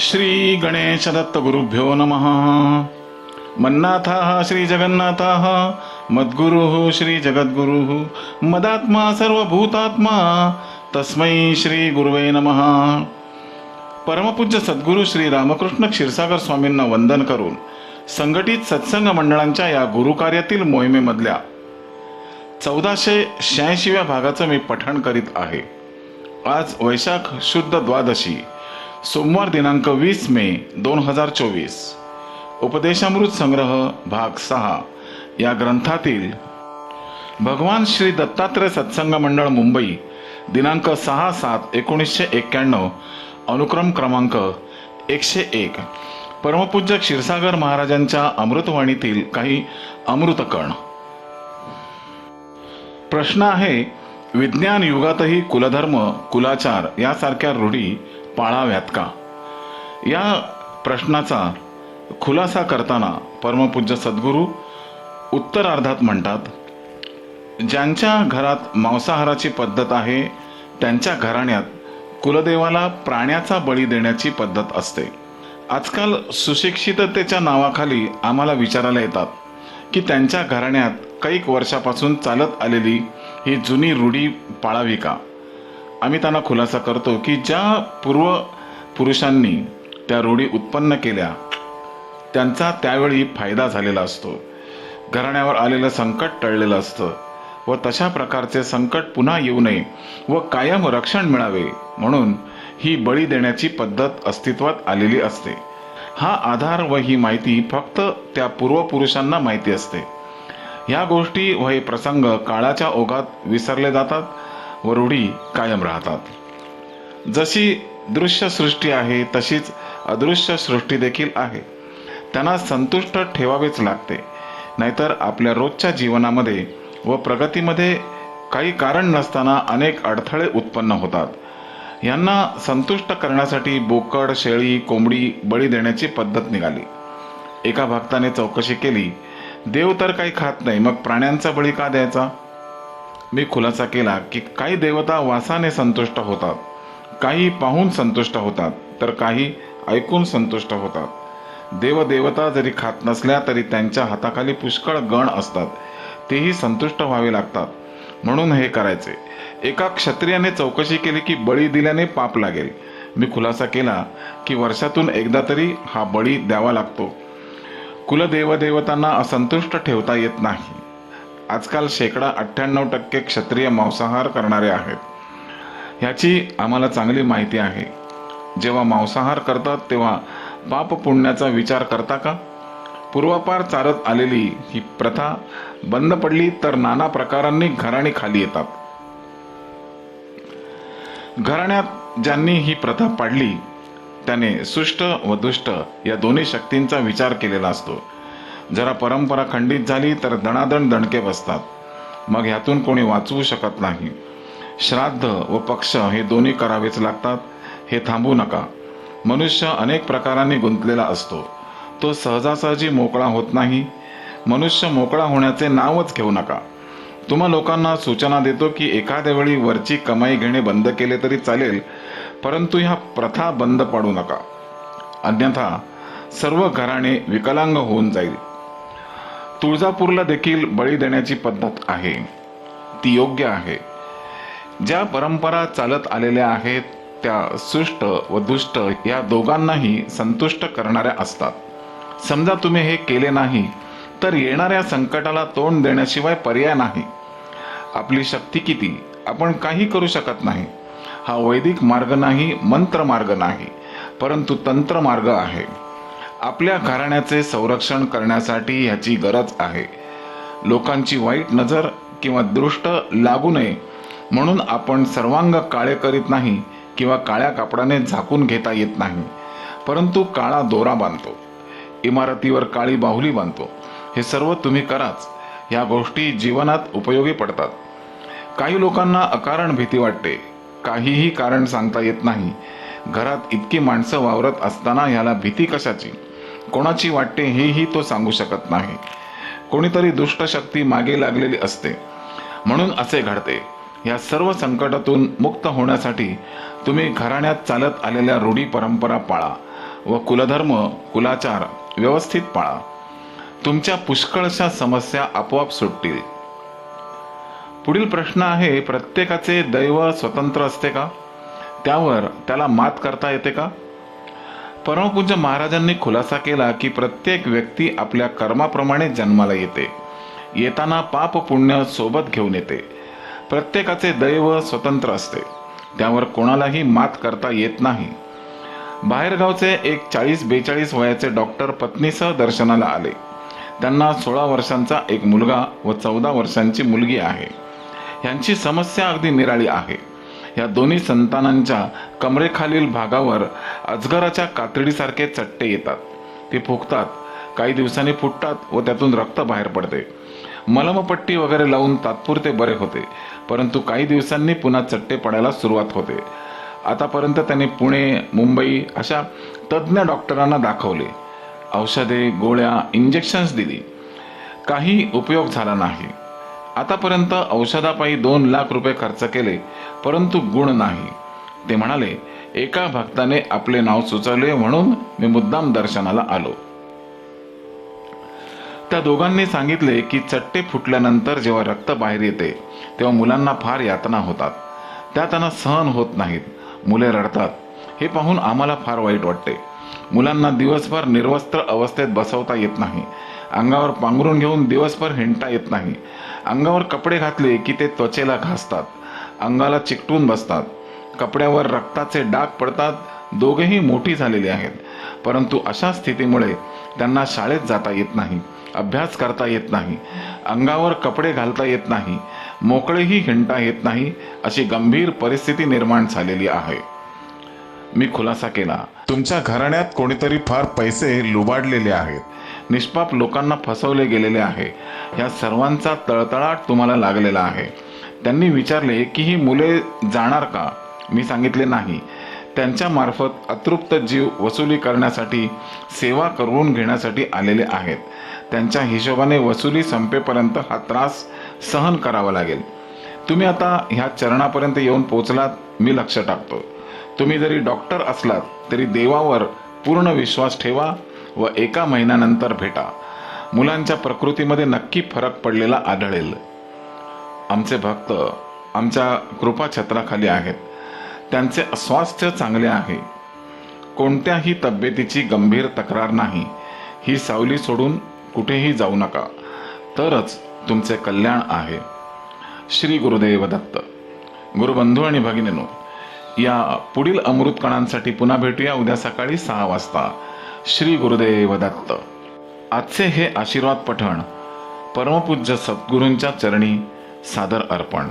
श्री गणेश दत्त गुरुभ्यो नमः। मन्नाथः श्रीजगन्नाथाः मद्गुरुः श्री जगद्गुरुः मदात्मा सर्वभूतात्मा तस्मै श्री गुरुवे नमः। परमपूज्य सद्गुरू श्री रामकृष्ण क्षीरसागर स्वामींना वंदन करून संघटित सत्संग मंडळांच्या या गुरुकार्यातील मोहिमेमधल्या चौदाशे शहाऐंशीव्या भागाचं मी पठण करीत आहे. आज वैशाख शुद्ध द्वादशी. सोमवार दिनांक वीस मे दोन हजार चोवीस. उपदेशामृत संग्रह भाग सहा. या ग्रंथातील भगवान श्री दत्तात्रय सत्संग मंडळ मुंबई दिनांक सहा सात एकोणीसशे एक्क्याण्णव अनुक्रम क्रमांक एकशे एक. परमपूज्य क्षीरसागर महाराजांच्या अमृतवाणीतील काही अमृतकण प्रश्न आहे विज्ञान युगातही कुलधर्म कुलाचार यासारख्या रूढी पाळाव्यात का या प्रश्नाचा खुलासा करताना परमपूज्य सद्गुरू उत्तरार्धात म्हणतात ज्यांच्या घरात मांसाहाराची पद्धत आहे त्यांच्या घराण्यात कुलदेवाला प्राण्याचा बळी देण्याची पद्धत असते. आजकाल सुशिक्षिततेच्या नावाखाली आम्हाला विचारायला येतात की त्यांच्या घराण्यात कैक वर्षापासून चालत आलेली ही जुनी रूढी पाळावी का? आम्ही त्यांना खुलासा करतो की ज्या पूर्व पुरुषांनी त्या रूढी उत्पन्न केल्या त्यांचा त्यावेळी फायदा झालेला असतो. घराण्यावर आलेलं संकट टळलेलं असतं व तशा प्रकारचे संकट पुन्हा येऊ नये व कायम रक्षण मिळावे म्हणून ही बळी देण्याची पद्धत अस्तित्वात आलेली असते. हा आधार व ही माहिती फक्त त्या पूर्वपुरुषांना माहिती असते. ह्या गोष्टी व हे प्रसंग काळाच्या ओघात विसरले जातात व रूढी कायम राहतात. जशी दृश्य सृष्टी आहे तशीच अदृश्य सृष्टी देखील आहे. त्यांना संतुष्ट ठेवावेच लागते. नाहीतर आपल्या रोजच्या जीवनामध्ये व प्रगतीमध्ये काही कारण नसताना अनेक अडथळे उत्पन्न होतात. यांना संतुष्ट करण्यासाठी बोकड शेळी कोंबडी बळी देण्याची पद्धत निघाली. एका भक्ताने चौकशी केली देव तर काही खात नाही मग प्राण्यांचा बळी का द्यायचा? मी खुलासा केला की काही देवता वासाने संतुष्ट होतात काही पाहून संतुष्ट होतात तर काही ऐकून संतुष्ट होतात. देवदेवता जरी खात नसल्या तरी त्यांच्या हाताखाली पुष्कळ गण असतात तेही संतुष्ट व्हावे लागतात. म्हणून हे करायचे. एका क्षत्रियाने चौकशी केली की बळी दिल्याने पाप लागेल. मी खुलासा केला की वर्षातून एकदा तरी हा बळी द्यावा लागतो. कुलदेवदेवतांना असंतुष्ट ठेवता येत नाही. आजकाल शेकडा अठ्ठ्याण्णव टक्के क्षत्रिय मांसाहार करणारे आहेत. ह्याची आम्हाला चांगली माहिती आहे. जेव्हा मांसाहार करतात तेव्हा पाप पुण्याचा विचार करता का? पूर्वापार चालत आलेली ही प्रथा बंद पडली तर नाना प्रकारांनी घराणी खाली येतात. घराण्यात ज्यांनी ही प्रथा पाडली त्याने सुष्ट व दुष्ट या दोन्ही शक्तींचा विचार केलेला असतो. जरा परंपरा खंडित झाली तर दणादण दणके बसतात. मग ह्यातून कोणी वाचवू शकत नाही. श्राद्ध व पक्ष हे दोन्ही करावेच लागतात हे थांबू नका. मनुष्य अनेक प्रकारांनी गुंतलेला असतो. तो सहजासहजी मोकळा होत नाही. मनुष्य मोकळा होण्याचे नावच घेऊ नका. तुम्हा लोकांना सूचना देतो की एखाद्या वेळी वरची कमाई घेणे बंद केले तरी चालेल परंतु ह्या प्रथा बंद पाडू नका. अन्यथा सर्व घराणे विकलांग होऊन जाईल. तुळजापूरला देखील बळी देण्याची पद्धत आहे. ती योग्य आहे. ज्या परंपरा चालत आलेल्या आहेत त्या सुष्ट व दुष्ट या दोघांनाही संतुष्ट करणाऱ्या असतात. समजा तुम्ही हे केले नाही तर येणाऱ्या संकटाला तोंड देण्याशिवाय पर्याय नाही. आपली शक्ती किती आपण काही करू शकत नाही. हा वैदिक मार्ग नाही मंत्र मार्ग नाही परंतु तंत्र मार्ग आहे. आपल्या घराण्याचे संरक्षण करण्यासाठी ह्याची गरज आहे. लोकांची वाईट नजर किंवा दृष्ट लागू नये म्हणून आपण सर्वांग काळे करीत नाही किंवा काळ्या कापडाने झाकून घेता येत नाही. परंतु काळा दोरा बांधतो. इमारतीवर काळी बाहुली बांधतो. हे सर्व तुम्ही कराच. ह्या गोष्टी जीवनात उपयोगी पडतात. काही लोकांना अकारण भीती वाटते. काहीही कारण सांगता येत नाही. घरात इतकी माणसं वावरत असताना ह्याला भीती कशाची? कोणाची वाटते हेही तो सांगू शकत नाही. कोणीतरी दुष्ट शक्ती मागे लागलेली असते. म्हणून असे घडते. या सर्व संकटातून मुक्त होण्यासाठी तुम्ही घराण्यात चालत आलेल्या रूढी परंपरा पाळा व कुलधर्म कुलाचार व्यवस्थित पाळा. तुमच्या पुष्कळशा समस्या आपोआप सुटतील. पुढील प्रश्न आहे प्रत्येकाचे दैव स्वतंत्र असते का? त्यावर त्याला मात करता येते का? परमपूज्य महाराजांनी खुलासा केला की प्रत्येक व्यक्ती आपल्या कर्माप्रमाणे जन्माला येते. येताना पाप पुण्य सोबत घेऊन येते. प्रत्येकाचे दैव स्वतंत्र असते. त्यावर कोणालाही मात करता येत नाही. बाहेरगावचे एक चाळीस बेचाळीस वयाचे डॉक्टर पत्नीसह दर्शनाला आले. त्यांना सोळा वर्षांचा एक मुलगा व चौदा वर्षांची मुलगी आहे. यांची समस्या अगदी निराळी आहे. या दोन्ही संतानांच्या कमरेखालील भागावर अजगराच्या कातडीसारखे चट्टे येतात. ते फुगतात काही दिवसांनी फुटतात व त्यातून रक्त बाहेर पडते. मलमपट्टी वगैरे लावून तात्पुरते बरे होते परंतु काही दिवसांनी पुन्हा चट्टे पडायला सुरुवात होते. आतापर्यंत त्यांनी पुणे मुंबई अशा तज्ज्ञ डॉक्टरांना दाखवले. औषधे गोळ्या इंजेक्शन्स दिली. काही उपयोग झाला नाही. आतापर्यंत औषधापायी दोन लाख रुपये खर्च केले परंतु गुण नाही. ते म्हणाले एका भक्ताने आपले नाव सुचवले म्हणून मी मुद्दाम दर्शनाला आलो. त्या दोघांनी सांगितले की चट्टे फुटल्यानंतर जेव्हा रक्त बाहेर येते तेव्हा मुलांना फार यातना होतात. त्या त्यांना सहन होत नाहीत. मुले रडतात. हे पाहून आम्हाला फार वाईट वाटते. मुलांना दिवसभर निर्वस्त्र अवस्थेत बसवता येत नाही. अंगावर पांघरून घेऊन दिवसभर हिंडता येत नाही. अंगावर कपडे घातले की ते त्वचेला घासतात. अंगाला चिकटून बसतात. कपड्यावर रक्ताचे डाग पडतात. दोघेही मोठी झालेली आहेत. परंतु अशा स्थितीमुळे त्यांना शाळेत जाता येत नाही. अभ्यास करता येत नाही. अंगावर कपडे घालता येत नाही. मोकळेही हिंडता येत नाही. अशी गंभीर परिस्थिती निर्माण झालेली आहे. मी खुलासा केला. तुमच्या घराण्यात कोणीतरी फार पैसे लुबाडलेले आहेत. निष्पाप लोकांना फसवले गेलेले आहे. या सर्वांचा तळतळाट तुम्हाला लागलेला आहे. त्यांनी विचारले की ही मुले जाणार का? मी सांगितले नाही. त्यांच्यामार्फत अतृप्त जीव वसुली करण्यासाठी सेवा करून घेण्यासाठी आलेले आहेत. त्यांच्या हिशोबाने वसुली संपेपर्यंत हा त्रास सहन करावा लागेल. तुम्ही आता ह्या चरणापर्यंत येऊन पोचलात मी लक्ष टाकतो. तुम्ही जरी डॉक्टर असलात तरी देवावर पूर्ण विश्वास ठेवा व एका महिन्यानंतर भेटा. मुलांच्या प्रकृतीमध्ये नक्की फरक पडलेला आढळेल. आमचे भक्त आमच्या कृपाछत्राखाली आहेत. त्यांचे स्वास्थ्य चांगले आहे. कोणत्याही तब्येतीची गंभीर तक्रार नाही. ही सावली सोडून कुठेही जाऊ नका. तरच तुमचे कल्याण आहे. श्री गुरुदेव दत्त. गुरुबंधू आणि भगिनीनो या पुढील अमृतकणांसाठी पुन्हा भेटूया उद्या सकाळी सहा वाजता. श्री गुरुदेव दत्त. आजचे हे आशीर्वाद पठण परमपूज्य सद्गुरूंच्या चरणी सादर अर्पण.